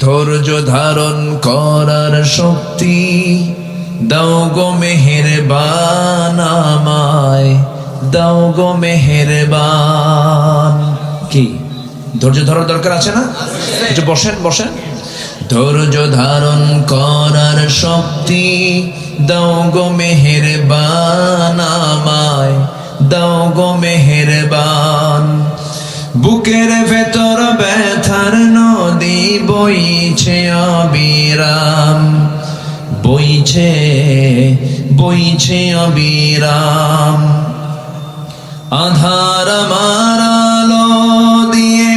ধৈর্য ধারণ করার শক্তি দাও গো মেহের আমায়, দাও গো মেহের কি? ধৈর্য ধরার দরকার আছে না? একটু বসেন বসেন। ধৈর্য ধারণ করার শক্তি দাও গো মেহের আমায়, দাও গো মেহেরবান। বুকের ভেতর বইছে অবিরাম, বইছে বইছে অবিরাম। আধার মারালো দিয়ে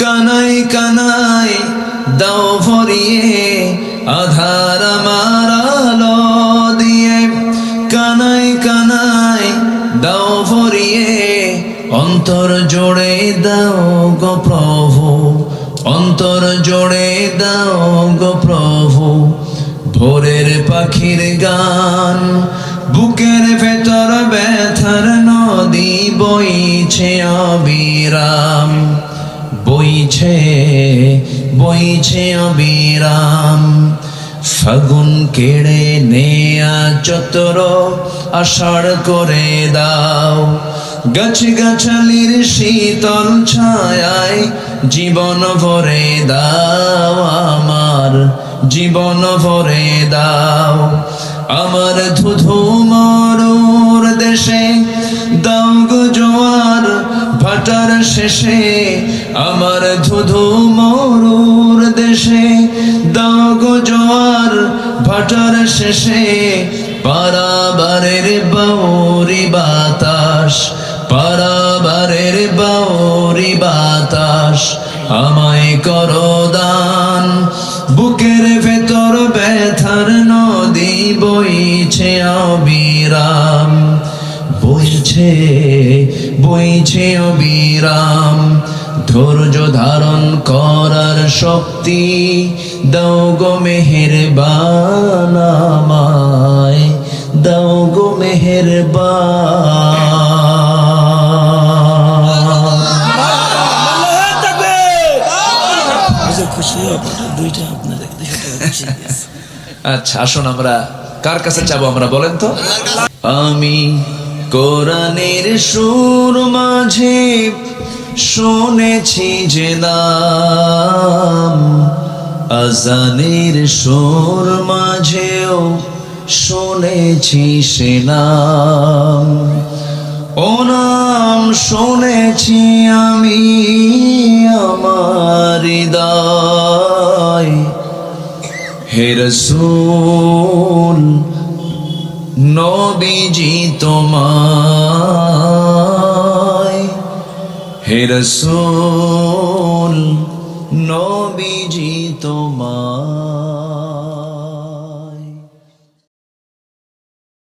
কানাই কানাই দাও ভরিয়ে, আধার মারালো দিয়ে কানাই কানাই দাও ভরিয়ে, অন্তর জোড়ে দাও গো প্রভু। অন্তর জোড়ে দাও গো প্রভু, ভোরের পাখির গান। বুকের ভেতর ব্যথার নদী বইছে অবিরাম, বইছে বইছে অবিরাম। ফাগুন কেড়ে নেয়া চতর আষাঢ় করে দাও। গাছ গাছালির শীতল ছায়ায় জীবন ভরে দাও আমার, জীবন ভরে দাও। আমার ধুধু মরুর দেশে দাও জোয়ার, ভাটার শেষে আমার ধুধু মরুর দেশে দাও জোয়ার, ভাটার শেষে পারাবারের বাউরি বাতাস বাতাস আমায় করো দান। বুকের ভেতর ব্যথার নদী বইছে অবিরাম। বইছে বইছে অবিরাম। ধৈর্য ধারণ করার শক্তি দাও গো মেহের বানামায় দাও গো মেহের বুঝে আচ্ছা আসুন আমরা, কার কাছে যাব আমরা বলেন তো? আমি কোরআনের সুর মাঝে শুনেছি যে নাম, আজানের সুর মাঝেও শুনেছি সে নাম। ও নাম শুনেছি আমি আমার হে রসুল নবীজি তোমায়। হেরসুল নবীজি তোমায়।